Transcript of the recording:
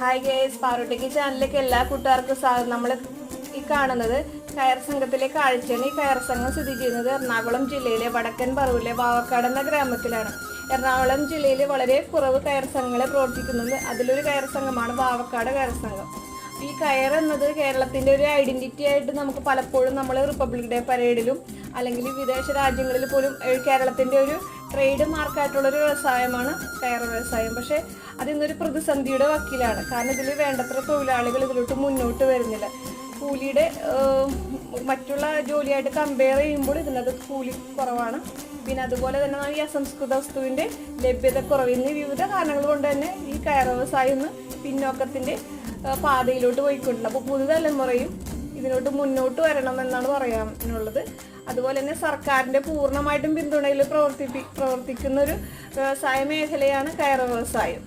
Hi guys പാറോട്ടേക്ക് ചാനലിലേക്ക് എല്ലാ കൂട്ടുകാർക്കും സ്വാഗതം നമ്മൾ ഈ കാണുന്നത് കയർ സംഘത്തിലെ കാഴ്ചയാണ്. ഈ കയർ സംഘം സ്ഥിതി ചെയ്യുന്നത് എറണാകുളം ജില്ലയിലെ വടക്കൻ പറവൂരിലെ വാവക്കാട് എന്ന ഗ്രാമത്തിലാണ്. എറണാകുളം ജില്ലയിൽ വളരെ കുറവ് കയർ സംഘങ്ങളെ പ്രവർത്തിക്കുന്നുണ്ട്. അതിലൊരു കയർ സംഘമാണ് വാവക്കാട് കയർ സംഘം. ഈ കയർ എന്നത് കേരളത്തിന്റെ ഒരു ഐഡന്റിറ്റി ആയിട്ട് നമുക്ക് പലപ്പോഴും നമ്മൾ റിപ്പബ്ലിക് ഡേ പരേഡിലും അല്ലെങ്കിൽ വിദേശ രാജ്യങ്ങളിൽ പോലും കേരളത്തിന്റെ ഒരു ട്രേഡ് മാർക്കായിട്ടുള്ളൊരു വ്യവസായമാണ് കയർ വ്യവസായം. പക്ഷേ അതിന്നൊരു പ്രതിസന്ധിയുടെ വക്കീലാണ്. കാരണം ഇതിൽ വേണ്ടത്ര തൊഴിലാളികൾ ഇതിലോട്ട് മുന്നോട്ട് വരുന്നില്ല. കൂലിയുടെ മറ്റുള്ള ജോലിയായിട്ട് കമ്പയർ ചെയ്യുമ്പോൾ ഇതിനകത്ത് കൂലി കുറവാണ്. പിന്നെ അതുപോലെ തന്നെ ഈ അസംസ്കൃത വസ്തുവിന്റെ ലഭ്യത കുറവ്. എന്നീ വിവിധ കാരണങ്ങൾ കൊണ്ട് തന്നെ ഈ കയർ വ്യവസായം ഇന്ന് പിന്നോക്കത്തിന്റെ പാതയിലോട്ട് പോയിക്കൊണ്ടിട്ടുണ്ട് അപ്പോൾ പുതുതലമുറയും ഇതിലോട്ട് മുന്നോട്ട് വരണം എന്നാണ് പറയാനുള്ളത്. അതുപോലെ തന്നെ സർക്കാരിന്റെ പൂർണമായിട്ടും പിന്തുണയിൽ പ്രവർത്തിപ്പി പ്രവർത്തിക്കുന്ന ഒരു വ്യവസായ മേഖലയാണ് കയർ വ്യവസായം.